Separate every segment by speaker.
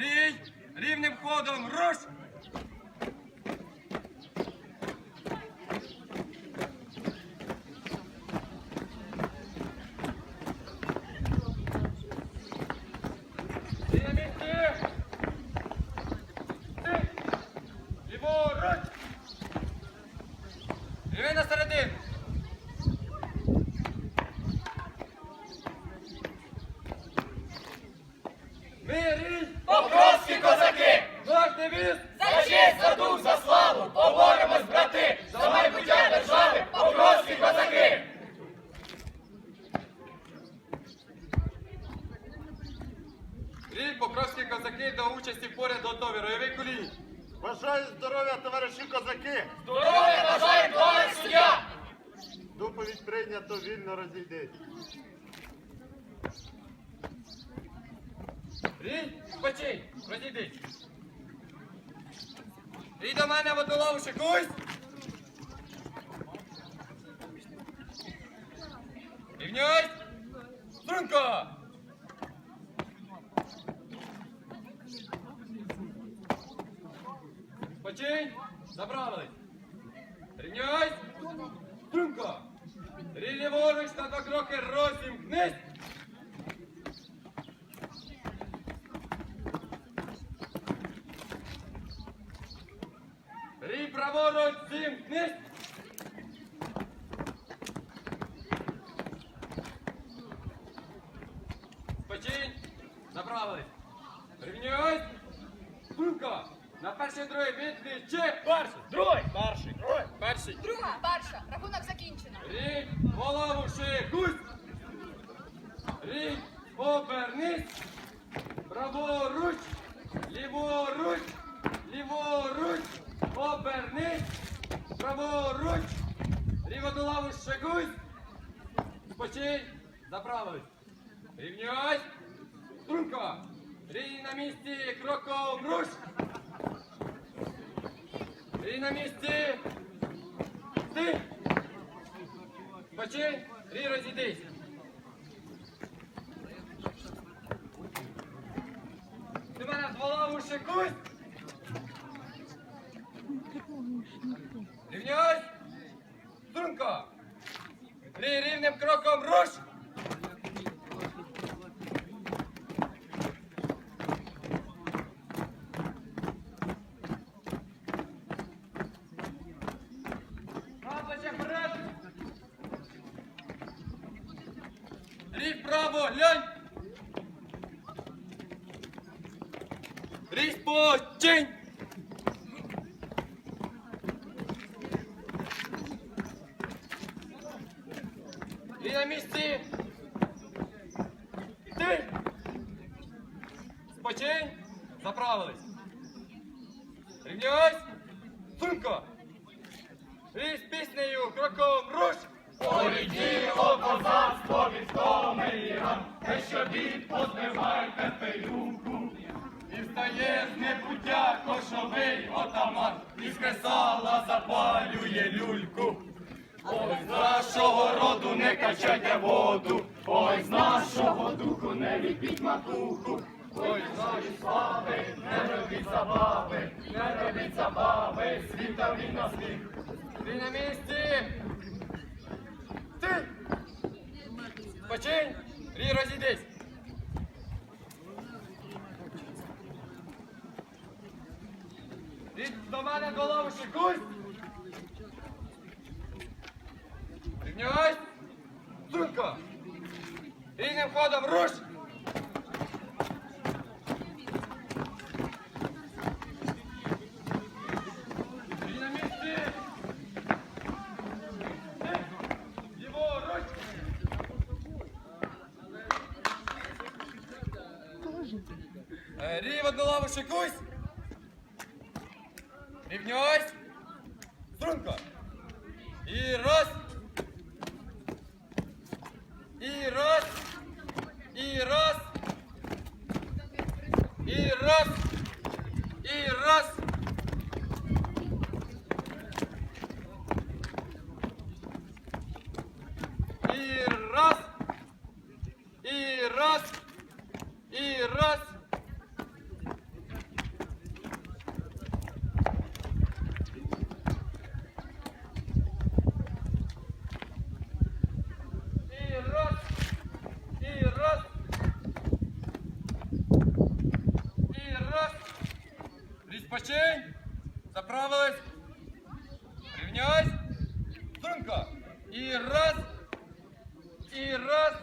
Speaker 1: Рій! Рівним ходом! Руш! Ліворуч! Рівень на середину! Ми рій!
Speaker 2: Покровські козаки!
Speaker 1: Наш девіз!
Speaker 2: За честь, за дух, за славу! Поборемось, брати! За майбуття держави! Покровські козаки!
Speaker 1: Рій покровські козаки до участі поряд готові. Ройовий кулій.
Speaker 3: Бажаю здоров'я, товариші козаки!
Speaker 2: Здоров'я бажаємо, товариш суддя!
Speaker 3: Доповідь прийнято, вільно розійдись.
Speaker 1: Рій, спочинь, розійдись. І до мене водолов шикусь. Рівнюсь. Струнко. Починь. Забрались. Рівнюсь. Струнко. Рівні ворог на два кроки розімкнись. Праворуч, зімкнись! Спочинь! Направились! Рівняйсь! Струнко! На перший другий битві чи перший! Другий! Перший! Другий! Перший!
Speaker 4: Друга, перша. Рахунок закінчено.
Speaker 1: Рік, голову шикусь! Рік, обернись! Праворуч, ліворуч, ліворуч, обернись! Праворуч, рівно до лаву шикусь! Спочинь, заправились! Рівняйсь! Струнко! Рій на місці, кроком руш! Рій на місці! Ти! Спочинь, рій розійдись. Ти мене з голову шикусь. Рівняйсь. Струнко. Рій рівним кроком руш. Плече вперед! Рій вправо, глянь! Спочинь! Рій на місці! Ти! Спочинь! Заправились! Рівняйсь! Сумко! Рій з піснею кроком руш!
Speaker 2: Полетіло козацтво від комиран, те, що бід позбивай пепелюку.
Speaker 1: І встає з небуття кошовий отаман, і з кресала запалює люльку.
Speaker 2: Ой, з нашого роду не качайте воду, ой, з нашого духу не ліпіть макуху. Ой, з нашої слави, не робіть забави, не робіть забави, світові на сміх.
Speaker 1: Ти на місці! Ти! Починь! Рій розійдись! Рій до мене голову шикусь! Рівняйсь! Струнко! Рівним ходом руш! Рівно до лави шикусь. Рівнюсь. Струнко. І раз. І раз. І раз. І раз. І раз. И раз, и раз, и раз. Заправились. Рівняйсь. Струнко. І раз. І раз.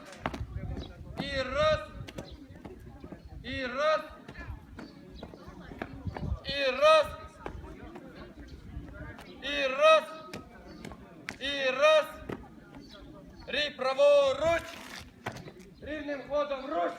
Speaker 1: І раз. І раз. І раз. І раз. І раз. Рій праворуч. Рівним ходом руч.